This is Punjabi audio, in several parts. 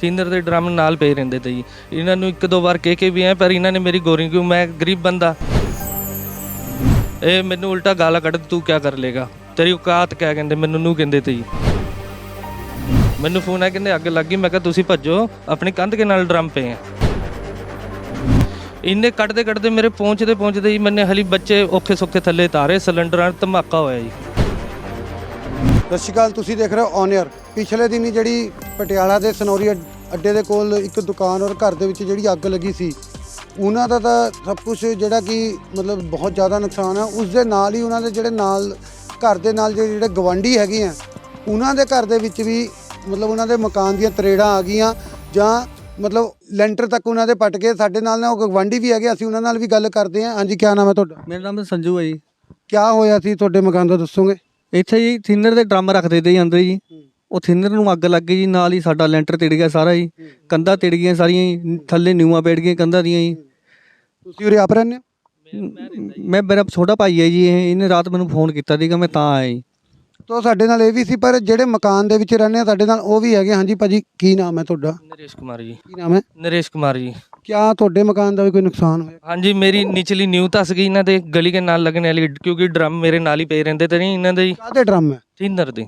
ਥਿਨਰ ਦੇ ਡਰਮ ਨਾਲ ਪਏ ਰਹਿੰਦੇ ਤੇ ਜੀ। ਇਹਨਾਂ ਨੂੰ ਇੱਕ ਦੋ ਵਾਰ ਕਹਿ ਕੇ ਵੀ ਆਏ, ਪਰ ਇਹਨਾਂ ਨੇ ਮੇਰੀ ਗੋਰੀ ਕਿਉਂ, ਮੈਂ ਗਰੀਬ ਬੰਦਾ। ਇਹ ਮੈਨੂੰ ਉਲਟਾ ਗਾਲਾਂ ਕੱਢ, ਤੂੰ ਕੀ ਕਰ ਲੇਗਾ ਤੇਰੀ ਔਕਾਤ ਕਿਆ ਕਹਿੰਦੇ, ਮੈਨੂੰ ਨੂੰ ਕਹਿੰਦੇ ਤੇ ਜੀ। ਮੈਨੂੰ ਫੋਨ ਆ ਕਹਿੰਦੇ ਅੱਗ ਲੱਗ ਗਈ, ਮੈਂ ਕਿਹਾ ਤੁਸੀਂ ਭੱਜੋ, ਆਪਣੀ ਕੰਧ ਕੇ ਨਾਲ ਡਰਮ ਪਏ ਆ। ਇੰਨੇ ਕੱਢਦੇ ਕੱਢਦੇ ਮੇਰੇ ਪਹੁੰਚਦੇ ਪਹੁੰਚਦੇ ਹੀ ਮੈਨੇ ਹਲੀ ਬੱਚੇ ਔਖੇ ਸੌਖੇ ਥੱਲੇ ਤਾਰੇ, ਸਿਲੰਡਰਾਂ, ਧਮਾਕਾ ਹੋਇਆ ਜੀ। ਸਤਿ ਸ਼੍ਰੀ ਅਕਾਲ, ਤੁਸੀਂ ਦੇਖ ਰਹੇ ਹੋ ਔਨ 에ਅਰ ਪਿਛਲੇ ਦਿਨੀ ਜਿਹੜੀ ਪਟਿਆਲਾ ਦੇ ਸਨੌਰੀ ਅੱਡ- ਦੇ ਕੋਲ ਇੱਕ ਦੁਕਾਨ ਔਰ ਘਰ ਦੇ ਵਿੱਚ ਜਿਹੜੀ ਅੱਗ ਲੱਗੀ ਸੀ ਉਹਨਾਂ ਦਾ ਤਾਂ ਸਭ ਕੁਝ ਜਿਹੜਾ ਕਿ ਮਤਲਬ ਬਹੁਤ ਜ਼ਿਆਦਾ ਨੁਕਸਾਨ ਹੈ ਉਸ ਦੇ ਨਾਲ ਹੀ ਉਹਨਾਂ ਦੇ ਜਿਹੜੇ ਨਾਲ ਘਰ ਦੇ ਨਾਲ ਜਿਹੜੇ ਜਿਹੜੇ ਗਵਾਂਢੀ ਹੈਗੇ ਆ ਉਹਨਾਂ ਦੇ ਘਰ ਦੇ ਵਿੱਚ ਵੀ ਮਤਲਬ ਉਹਨਾਂ ਦੇ ਮਕਾਨ ਦੀਆਂ ਤਰੇੜਾਂ ਆ ਗਈਆਂ ਜਾਂ ਮਤਲਬ ਲੈਂਟਰ ਤੱਕ ਉਹਨਾਂ ਦੇ ਪਟ ਗਏ। ਸਾਡੇ ਨਾਲ ਨਾ ਉਹ ਗਵਾਂਢੀ ਵੀ ਹੈਗੇ ਅਸੀਂ ਉਹਨਾਂ ਨਾਲ ਵੀ ਗੱਲ ਕਰਦੇ ਹਾਂ ਹਾਂਜੀ ਕੀ ਨਾਮ ਹੈ ਤੁਹਾਡਾ? ਮੇਰਾ ਨਾਮ ਸੰਜੂ ਹੈ ਜੀ। ਕੀ ਹੋਇਆ ਸੀ? ਤੁਹਾਡੇ ਮਕਾਨ ਦਾ ਦੱਸੋਗੇ? ਇੱਥੇ ਜੀ ਥਿਨਰ ਦੇ ਡਰਮ ਰੱਖਦੇ ਤੇ ਜੀ ਅੰਦਰ ਜੀ। ਉਹ ਥਿਨਰ ਨੂੰ ਅੱਗ ਲੱਗ ਗਈ ਜੀ ਨਾਲ ਹੀ ਸਾਡਾ ਲੈਂਟਰ ਤਿੜ ਗਿਆ ਸਾਰਾ ਜੀ। ਕੰਧਾਂ ਤਿੜ ਗਈਆਂ ਸਾਰੀਆਂ ਜੀ ਥੱਲੇ ਨਿਊਆਂ ਪੇੜ ਗਈਆਂ ਕੰਧਾਂ ਦੀਆਂ ਜੀ। ਤੁਸੀਂ ਉਰੇ ਆਪ ਰਹਿੰਦੇ ਹੋ? ਮੈਂ ਮੇਰਾ ਛੋਟਾ ਭਾਈ ਹੈ ਜੀ ਇਹ ਇਹਨੇ ਰਾਤ ਮੈਨੂੰ ਫੋਨ ਕੀਤਾ ਸੀਗਾ ਮੈਂ ਤਾਂ ਆਇਆ ਜੀ। ਤੋ ਸਾਡੇ ਨਾਲ ਇਹ ਵੀ ਸੀ ਪਰ ਜਿਹੜੇ ਮਕਾਨ ਦੇ ਵਿੱਚ ਰਹਿੰਦੇ ਆ ਸਾਡੇ ਨਾਲ ਉਹ ਵੀ ਹੈਗੇ ਹਾਂਜੀ ਭਾਜੀ ਕੀ ਨਾਮ ਹੈ ਤੁਹਾਡਾ? ਨਰੇਸ਼ ਕੁਮਾਰ ਜੀ। ਕੀ ਨਾਮ ਹੈ? ਨਰੇਸ਼ ਕੁਮਾਰ ਜੀ। ਕਿਆ ਤੁਹਾਡੇ ਮਕਾਨ ਦਾ ਵੀ ਕੋਈ ਨੁਕਸਾਨ ਹੋਇਆ? ਹਾਂਜੀ ਮੇਰੀ ਨਿਚਲੀ ਨਿਊ ਧਸ ਗਈ ਇਹਨਾਂ ਦੇ ਗਲੀ ਕੇ ਨਾਲ ਲੱਗਣੇ ਵਾਲੀ ਕਿਉਂਕਿ ਡਰਮ ਮੇਰੇ ਨਾਲ ਹੀ ਪਏ ਰਹਿੰਦੇ ਤੇ ਨਹੀਂ ਇਹਨਾਂ ਦੇ ਜੀ ਕਾਹਦੇ ਡਰਮ ਹੈ? ਥਿਨਰ ਦੇ।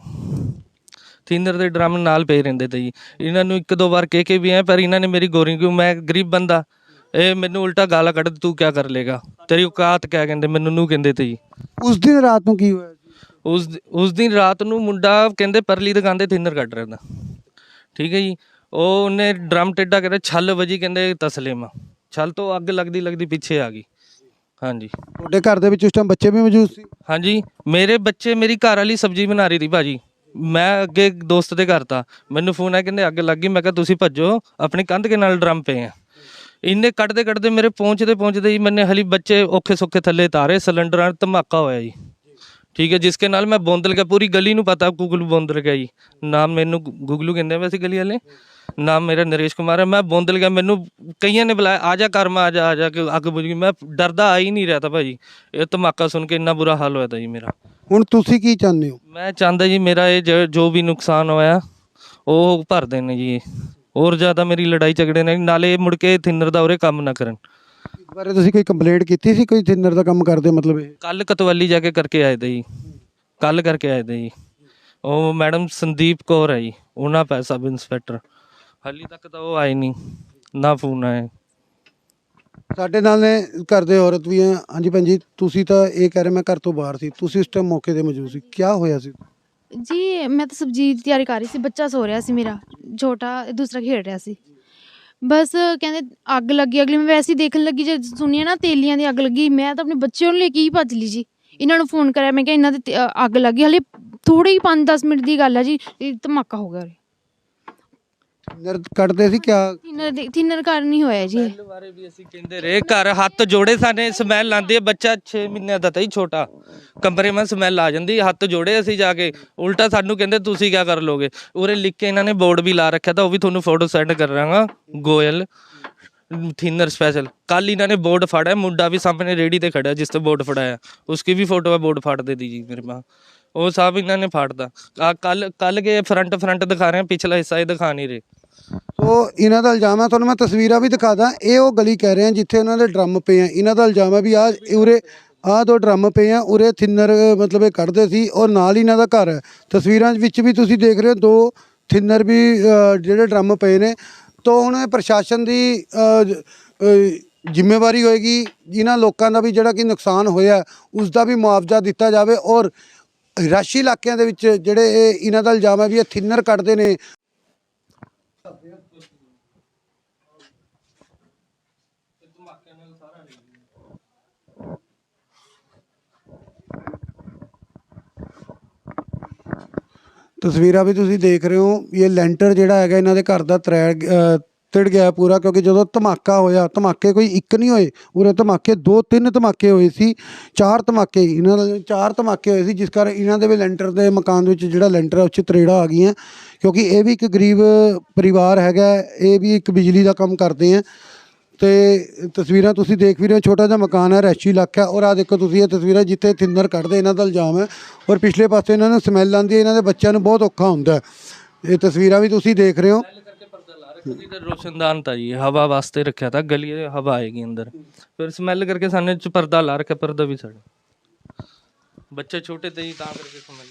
ਥਿਨਰ ਦੇ ਡਰਮ ਨਾਲ ਪਏ ਰਹਿੰਦੇ ਤੇ ਜੀ। ਇਹਨਾਂ ਨੂੰ ਇੱਕ ਦੋ ਵਾਰ ਕਹਿ ਕੇ ਵੀ ਆਏ ਪਰ ਇਹਨਾਂ ਨੇ ਮੇਰੀ ਗੋਰੀ ਕਿਉਂ ਮੈਂ ਗਰੀਬ ਬੰਦਾ। ਇਹ ਮੈਨੂੰ ਉਲਟਾ ਗਾਲਾਂ ਕੱਢ ਤੂੰ ਕੀ ਕਰ ਲੇਗਾ ਤੇਰੀ ਔਕਾਤ ਕਿਆ ਕਹਿੰਦੇ? ਮੈਨੂੰ ਨੂੰ ਕਹਿੰਦੇ ਤੇ ਜੀ। ਉਸ ਦਿਨ ਰਾਤ ਨੂੰ ਕੀ ਹੋਇਆ ਉਸ ਉਸ ਦਿਨ ਰਾਤ ਨੂੰ ਮੁੰਡਾ ਕਹਿੰਦੇ ਪਰਲੀ ਦੁਕਾਨ ਤੇ ਥਿਨਰ ਕੱਢ ਰਿਹਾ ਤਾ ਠੀਕ ਹੈ ਜੀ? ਉਹ ਉਹਨੇ ਡਰਮ ਟੇਡਾ ਕਰਿਆ ਛੱਲ ਵਜੀ ਕਹਿੰਦੇ ਤਸਲੇ ਮਾ। ਛੱਲ ਤੋਂ ਅੱਗ ਲੱਗਦੀ ਲੱਗਦੀ ਪਿੱਛੇ ਆ ਗਈ। ਹਾਂਜੀ। ਤੁਹਾਡੇ ਘਰ ਦੇ ਵਿੱਚ ਉਸ ਟਾਈਮ ਬੱਚੇ ਵੀ ਮੌਜੂਦ ਸੀ? ਹਾਂਜੀ। ਮੇਰੇ ਬੱਚੇ ਮੇਰੀ ਘਰ ਵਾਲੀ ਸਬਜ਼ੀ ਬਣਾ ਰਹੀ ਸੀ ਭਾਜੀ। ਮੈਂ ਅੱਗੇ ਇੱਕ ਦੋਸਤ ਦੇ ਘਰ ਤਾ। ਮੈਨੂੰ ਫੋਨ ਆਇਆ ਕਹਿੰਦੇ, ਅੱਗ ਲੱਗ ਗਈ। ਮੈਂ ਕਿਹਾ, ਤੁਸੀਂ ਭੱਜੋ। ਆਪਣੀ ਕੰਧ ਕੇ ਨਾਲ ਡਰਮ ਪਏ ਆ। ਇੰਨੇ ਕੱਢਦੇ ਕੱਢਦੇ ਮੇਰੇ ਪਹੁੰਚਦੇ ਪਹੁੰਚਦੇ ਹੀ ਮੈਨੇ ਹਲੀ ਬੱਚੇ ਔਖੇ ਸੌਖੇ ਥੱਲੇ ਤਾਰੇ ਸਿਲੰਡਰਾਂ ਧਮਾਕਾ ਹੋਇਆ ਜੀ। ਠੀਕ ਹੈ ਜਿਸਕੇ ਨਾਲ ਮੈਂ ਬੋਂਦਲ ਗਿਆ। ਪੂਰੀ ਗਲੀ ਨੂੰ ਪਤਾ ਗੁਗਲੂ ਬੋਂਦਲ ਗਿਆ ਜੀ। ਨਾਮ ਮੈਨੂੰ ਗੁਗਲੂ ਕਹਿੰਦੇ ਵੈਸੇ ਗਲੀ ਵਾਲੇ। ਨਾਮ ਮੇਰਾ ਨਰੇਸ਼ ਕੁਮਾਰ ਹੈ। ਮੈਂ ਬੋਂਦਲ ਗਿਆ। ਮੈਨੂੰ ਕਈਆਂ ਨੇ ਬੁਲਾਇਆ, ਆ ਜਾ ਕਰ ਮੈਂ ਆ ਜਾ ਆ ਜਾ, ਕਿ ਅੱਗ ਬੁਝ ਗਈ। ਮੈਂ ਡਰਦਾ ਆ ਹੀ ਨਹੀਂ ਰਿਹਾ ਤਾ ਭਾਜੀ। ਇਹ ਧਮਾਕਾ ਸੁਣ ਕੇ ਇੰਨਾ ਬੁਰਾ ਹਾਲ ਹੋਇਆ ਤਾ ਜੀ ਮੇਰਾ। ਹੁਣ ਤੁਸੀਂ ਕੀ ਚਾਹੁੰਦੇ ਹੋ? ਮੈਂ ਚਾਹੁੰਦਾ ਜੀ ਮੇਰਾ ਇਹ ਜੋ- ਜੋ ਵੀ ਨੁਕਸਾਨ ਹੋਇਆ ਉਹ ਭਰ ਦੇਣ ਜੀ। ਹੋਰ ਜ਼ਿਆਦਾ ਮੇਰੀ ਲੜਾਈ ਝਗੜੇ ਨਾਲੇ ਇਹ ਮੁੜ ਕੇ ਥਿਨਰ ਦਾ ਉਰੇ ਕੰਮ ਨਾ ਕਰਨ। ਇਸ ਬਾਰੇ ਤੁਸੀਂ ਕੋਈ ਕੰਪਲੇਂਟ ਕੀਤੀ ਸੀ? ਕੋਈ ਥਿਨਰ ਦਾ ਕੰਮ ਕਰਦੇ ਮਤਲਬ ਇਹ? ਕੱਲ ਕਤਵਾਲੀ ਜਾ ਕੇ ਕਰਕੇ ਆਏ ਤੇ ਜੀ। ਕੱਲ ਕਰਕੇ ਆਏ ਤੇ ਜੀ। ਉਹ ਮੈਡਮ ਸੰਦੀਪ ਕੌਰ ਹੈ ਜੀ ਉਹਨਾਂ ਪੈ ਸਬ ਇੰਸਪੈਕਟਰ ਹਾਲੀ ਤੱਕ ਤਾਂ ਉਹ ਆਏ ਨਹੀਂ ਨਾ ਫੋਨ ਆਇਆ। ਸਾਡੇ ਨਾਲ ਨੇ ਘਰ ਦੇ ਔਰਤ ਵੀ ਹੈ ਹਾਂਜੀ ਭੈਣ ਜੀ ਤੁਸੀਂ ਤਾਂ ਇਹ ਕਹਿ ਰਹੇ ਮੈਂ ਘਰ ਤੋਂ ਬਾਹਰ ਸੀ। ਤੁਸੀਂ ਉਸ ਟਾਈਮ ਮੌਕੇ ਤੇ ਮੌਜੂਦ ਸੀ। ਕੀ ਹੋਇਆ ਸੀ? ਜੀ ਮੈਂ ਤਾਂ ਸਬਜ਼ੀ ਦੀ ਤਿਆਰੀ ਕਰ ਰਹੀ ਸੀ। ਬੱਚਾ ਸੋ ਰਿਹਾ ਸੀ ਮੇਰਾ। ਛੋਟਾ ਦੂਸਰਾ ਖੇਡ ਰਿਹਾ ਸੀ। ਬਸ ਕਹਿੰਦੇ ਅੱਗ ਲੱਗੀ। ਅਗਲੀ ਮੈਂ ਵੈਸੇ ਹੀ ਦੇਖਣ ਲੱਗੀ। ਜੇ ਸੁਣੀਏ ਨਾ ਤੇਲੀਆਂ ਦੀ ਅੱਗ ਲੱਗੀ। ਮੈਂ ਤਾਂ ਆਪਣੇ ਬੱਚੇ ਨੂੰ ਲੈ ਕੇ ਹੀ ਭੱਜ ਲਈ ਜੀ। ਇਹਨਾਂ ਨੂੰ ਫੋਨ ਕਰਿਆ। ਮੈਂ ਕਿਹਾ ਇਹਨਾਂ ਦੇ ਤੇ- ਅ, ਅੱਗ ਲੱਗੀ। ਹਲੇ ਥੋੜੇ ਹੀ 5-10 ਮਿੰਟ ਦੀ ਗੱਲ ਹੈ ਜੀ। ਇਹ ਧਮਾਕਾ ਹੋ ਗਿਆ ਉਰੇ। ਥਿਨਰ ਕੱਢਦੇ ਸੀ ਕਿਆ? ਥਿਨਰ ਥਿਨਰ ਘਰ ਨਹੀਂ ਹੋਇਆ ਜੀ। ਸਮੈਲ ਬਾਰੇ ਵੀ ਅਸੀਂ ਕਹਿੰਦੇ ਰਹੇ। ਘਰ ਹੱਥ ਜੋੜੇ ਸਾਨੇ ਸਮੈਲ ਆਂਦੀ ਬੱਚਾ 6 ਮਹੀਨਿਆਂ ਦਾ ਤਾਂ ਛੋਟਾ। ਕਮਰੇ ਮੈਂ ਸਮੈਲ ਆ ਜਾਂਦੀ ਹੱਥ ਜੋੜੇ ਅਸੀਂ ਜਾ ਕੇ। ਉਲਟਾ ਸਾਨੂੰ ਕਹਿੰਦੇ ਤੁਸੀਂ ਕਿਆ ਕਰ ਲੋਗੇ ਉਰੇ ਲਿਖ ਕੇ ਇਹਨਾਂ ਨੇ ਬੋਰਡ ਵੀ ਲਾ ਰੱਖਿਆ ਤਾਂ ਉਹ ਵੀ ਤੁਹਾਨੂੰ ਫੋਟੋ ਸੈਂਡ ਕਰ ਰਾਂਗਾ ਗੋਇਲ ਥਿਨਰ ਸਪੈਸ਼ਲ ਕੱਲ ਇਹਨਾਂ ਨੇ ਬੋਰਡ ਫੜਾ ਮੁੰਡਾ ਵੀ ਸਾਹਮਣੇ ਰੇੜੀ ਤੇ ਖੜਾ ਜਿਸ ਤੇ ਬੋਰਡ ਫੜਾਇਆ। ਉਸकी ਵੀ ਫੋਟੋ ਹੈ ਬੋਰਡ ਫੜ ਦੇ ਦੀ ਜੀ ਮੇਰੇ ਮਾਂ। ਉਹ ਸਾਹਿਬ ਇਹਨਾਂ ਨੇ ਫਾੜਦਾ ਕੱਲ ਕੱਲ ਕੇ ਫਰੰਟ ਫਰੰਟ ਦਿਖਾ ਰਹੇ ਪਿਛਲਾ ਹਿੱਸਾ ਇਹ ਦਿਖਾ ਨਹੀਂ ਰਹੇ। ਸੋ ਇਹਨਾਂ ਦਾ ਇਲਜ਼ਾਮ ਹੈ, ਤੁਹਾਨੂੰ ਮੈਂ ਤਸਵੀਰਾਂ ਵੀ ਦਿਖਾ ਦਾਂ। ਇਹ ਉਹ ਗਲੀ ਕਹਿ ਰਹੇ ਆ ਜਿੱਥੇ ਉਹਨਾਂ ਦੇ ਡਰਮ ਪਏ ਆ। ਇਹਨਾਂ ਦਾ ਇਲਜ਼ਾਮ ਹੈ ਵੀ ਆ ਉਰੇ, ਆਹ ਦੋ ਡਰਮ ਪਏ ਆ, ਉਰੇ ਥਿਨਰ, ਮਤਲਬ ਇਹ ਕੱਢਦੇ ਸੀ, ਔਰ ਨਾਲ ਹੀ ਇਹਨਾਂ ਦਾ ਘਰ ਹੈ। ਤਸਵੀਰਾਂ ਵਿੱਚ ਵੀ ਤੁਸੀਂ ਦੇਖ ਰਹੇ ਹੋ, ਦੋ ਥਿਨਰ ਵੀ ਜਿਹੜੇ ਡਰਮ ਪਏ ਨੇ। ਤੋਂ ਹੁਣ ਇਹ ਪ੍ਰਸ਼ਾਸਨ ਦੀ ਜ਼ਿੰਮੇਵਾਰੀ ਹੋਏਗੀ। ਇਹਨਾਂ ਲੋਕਾਂ ਦਾ ਵੀ ਜਿਹੜਾ ਕਿ ਨੁਕਸਾਨ ਹੋਇਆ, ਉਸ ਦਾ ਵੀ ਮੁਆਵਜ਼ਾ ਦਿੱਤਾ ਜਾਵੇ, ਔਰ ਰਾਸ਼ੀ ਇਲਾਕਿਆਂ ਦੇ ਵਿੱਚ ਜਿਹੜੇ ਇਹ ਇਹਨਾਂ ਦਾ ਇਲਜ਼ਾਮ ਹੈ ਵੀ ਇਹ ਥਿਨਰ ਕੱਢਦੇ ਨੇ ਤਸਵੀਰਾਂ ਵੀ ਤੁਸੀਂ ਦੇਖ ਰਹੇ ਹੋ ਇਹ ਲੈਂਟਰ ਜਿਹੜਾ ਹੈਗਾ ਇਹਨਾਂ ਦੇ ਘਰ ਦਾ ਤਰੈ ਅ, ਤਿੜ ਗਿਆ ਪੂਰਾ ਕਿਉਂਕਿ ਜਦੋਂ ਧਮਾਕਾ ਹੋਇਆ, ਧਮਾਕੇ ਕੋਈ ਇੱਕ ਨਹੀਂ ਹੋਏ। ਉਰੇ ਧਮਾਕੇ ਦੋ, ਤਿੰਨ ਧਮਾਕੇ ਹੋਏ ਸੀ, ਚਾਰ ਧਮਾਕੇ ਇਹਨਾਂ ਦੇ ਚਾਰ ਧਮਾਕੇ ਹੋਏ ਸੀ, ਜਿਸ ਕਾਰਨ ਇਹਨਾਂ ਦੇ ਵੀ ਲੈਂਟਰ ਦੇ ਮਕਾਨ ਦੇ ਵਿੱਚ ਜਿਹੜਾ ਲੈਂਟਰ ਹੈ ਉਸ 'ਚ ਤਰੇੜਾਂ ਆ ਗਈਆਂ। ਕਿਉਂਕਿ ਇਹ ਵੀ ਇੱਕ ਗਰੀਬ ਪਰਿਵਾਰ ਹੈਗਾ ਇਹ ਵੀ ਇੱਕ ਬਿਜਲੀ ਦਾ ਕੰਮ ਕਰਦੇ ਆ ਤੇ ਤਸਵੀਰਾਂ ਤੁਸੀਂ ਦੇਖ ਵੀ ਰਹੇ ਹੋ, ਛੋਟਾ ਜਿਹਾ ਮਕਾਨ ਹੈ, ਰੈਸ਼ੀ ਇਲਾਕਾ ਔਰ ਆ ਦੇਖੋ ਤੁਸੀਂ ਇਹ ਤਸਵੀਰਾਂ ਜਿੱਥੇ ਥਿੰਨਰ ਕੱਢਦੇ, ਇਹਨਾਂ ਦਾ ਇਲਜ਼ਾਮ ਹੈ। ਔਰ ਪਿਛਲੇ ਪਾਸੇ ਇਹਨਾਂ ਨੂੰ ਸਮੈਲ ਆਉਂਦੀ ਹੈ, ਇਹਨਾਂ ਦੇ ਬੱਚਿਆਂ ਨੂੰ ਬਹੁਤ ਔਖਾ ਹੁੰਦਾ ਇਹ ਤਸਵੀਰਾਂ ਵੀ ਤੁਸੀਂ ਦੇਖ ਰਹੇ ਹੋ। इधर रोशनदान था ये हवा वास्ते रखा था गली में हवा आएगी अंदर फिर स्मेल करके सामने च पर्दा ला रखा पर्दा भी सड़ा बच्चे छोटे थे जी ता करके स्मेल